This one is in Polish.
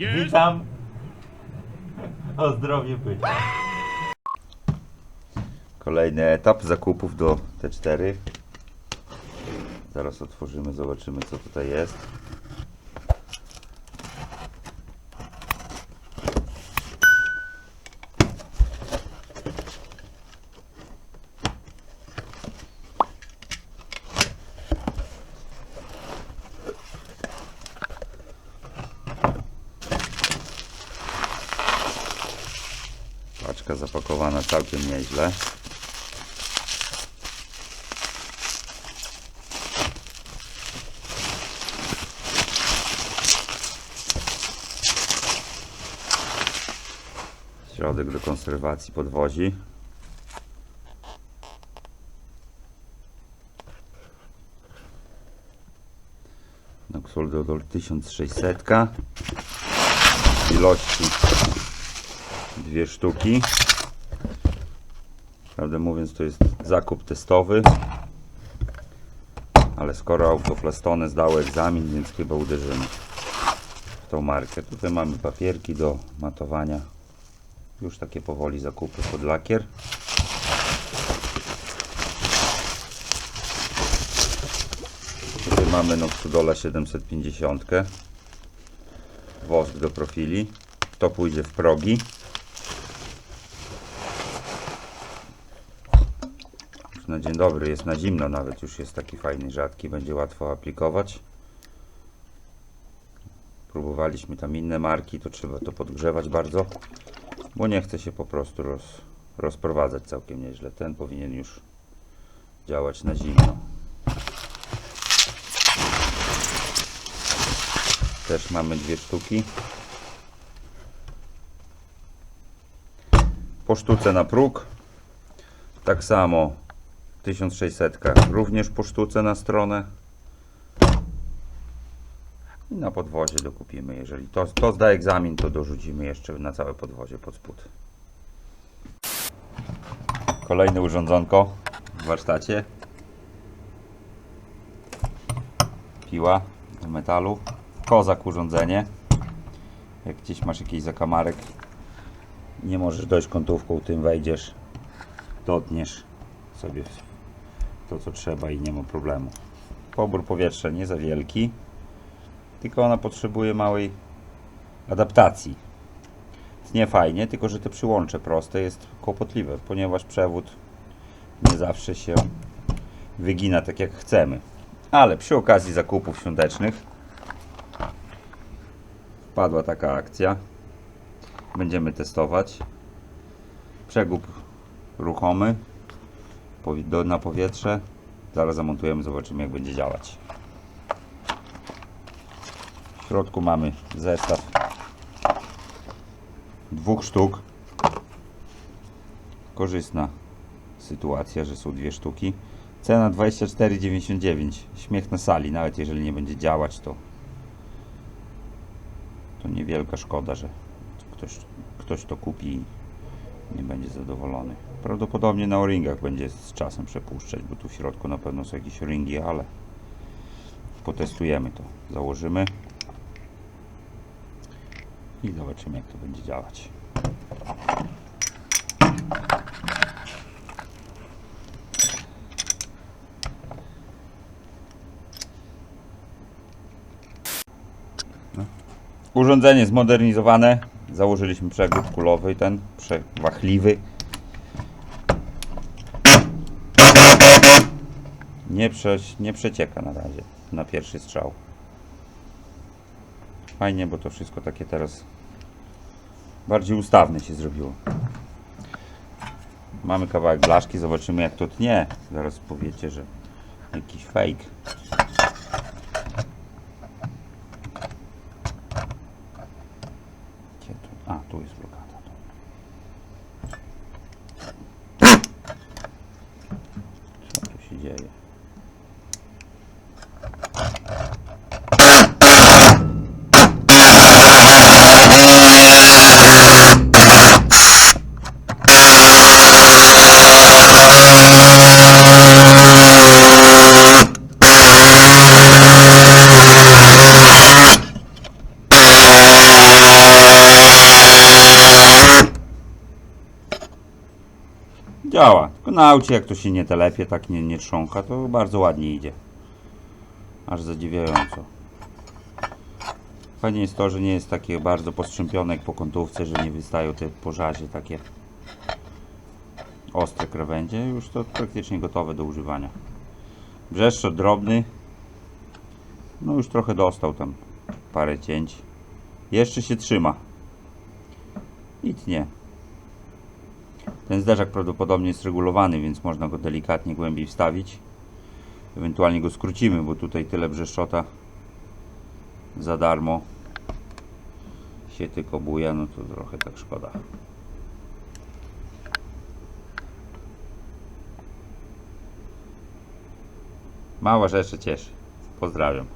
Witam. O zdrowie pyta. Kolejny etap zakupów do T4. Zaraz otworzymy, zobaczymy co tutaj jest. Paczka zapakowana całkiem nieźle. Środek do konserwacji podwozi. Noxol Dodol 1600 w ilości dwie sztuki. Prawdę mówiąc, to jest zakup testowy. Ale skoro autoplastony zdały egzamin, więc chyba uderzymy w tą markę. Tutaj mamy papierki do matowania. Już takie powoli zakupy pod lakier. Tutaj mamy Noxudola 750. Wosk do profili. To pójdzie w progi. Na dzień dobry jest na zimno nawet już jest taki fajny, rzadki, będzie łatwo aplikować. Próbowaliśmy tam inne marki, to trzeba to podgrzewać bardzo, bo nie chce się po prostu roz, rozprowadzać całkiem nieźle. Ten powinien już działać na zimno. Też mamy dwie sztuki. Po sztuce na próg. Tak samo 1600 również po sztuce na stronę. I na podwozie dokupimy. Jeżeli to, to zda egzamin, to dorzucimy jeszcze na całe podwozie pod spód. Kolejne urządzonko w warsztacie. Piła z metalu. Kozak urządzenie. Jak gdzieś masz jakiś zakamarek, nie możesz dojść kątówką, tym wejdziesz, dotniesz sobie to co trzeba i nie ma problemu. Pobór powietrza nie za wielki, tylko ona potrzebuje małej adaptacji. Jest nie fajnie, tylko że te przyłącze proste jest kłopotliwe, ponieważ przewód nie zawsze się wygina tak jak chcemy. Ale przy okazji zakupów świątecznych wpadła taka akcja. Będziemy testować. Przegub ruchomy do, na powietrze. Zaraz zamontujemy, zobaczymy jak będzie działać. W środku mamy zestaw dwóch sztuk. Korzystna sytuacja, że są dwie sztuki. Cena 24,99. Śmiech na sali, nawet jeżeli nie będzie działać, to to niewielka szkoda, że ktoś, ktoś to kupi nie będzie zadowolony. Prawdopodobnie na o-ringach będzie z czasem przepuszczać, bo tu w środku na pewno są jakieś ringi, ale potestujemy to. Założymy i zobaczymy jak to będzie działać. Urządzenie zmodernizowane. Założyliśmy przegub kulowy, ten przewachliwy. Nie, prze, nie przecieka na razie, na pierwszy strzał. Fajnie, bo to wszystko takie teraz bardziej ustawne się zrobiło. Mamy kawałek blaszki, zobaczymy jak to tnie. Zaraz powiecie, że jakiś fake. Ай-яй-яй. Дява. Tylko na aucie jak to się nie telepie, tak nie, nie to bardzo ładnie idzie. Aż zadziwiająco. Fajnie jest to, że nie jest takie bardzo postrzępione jak po kątówce, że nie wystają te pożarze takie ostre krawędzie. Już to praktycznie gotowe do używania. Brzeszczot drobny. No już trochę dostał tam parę cięć. Jeszcze się trzyma. I tnie. Ten zderzak prawdopodobnie jest regulowany, więc można go delikatnie głębiej wstawić. Ewentualnie go skrócimy, bo tutaj tyle brzeszczota za darmo się tylko buja, no to trochę tak szkoda. Mała rzecz się cieszy. Pozdrawiam.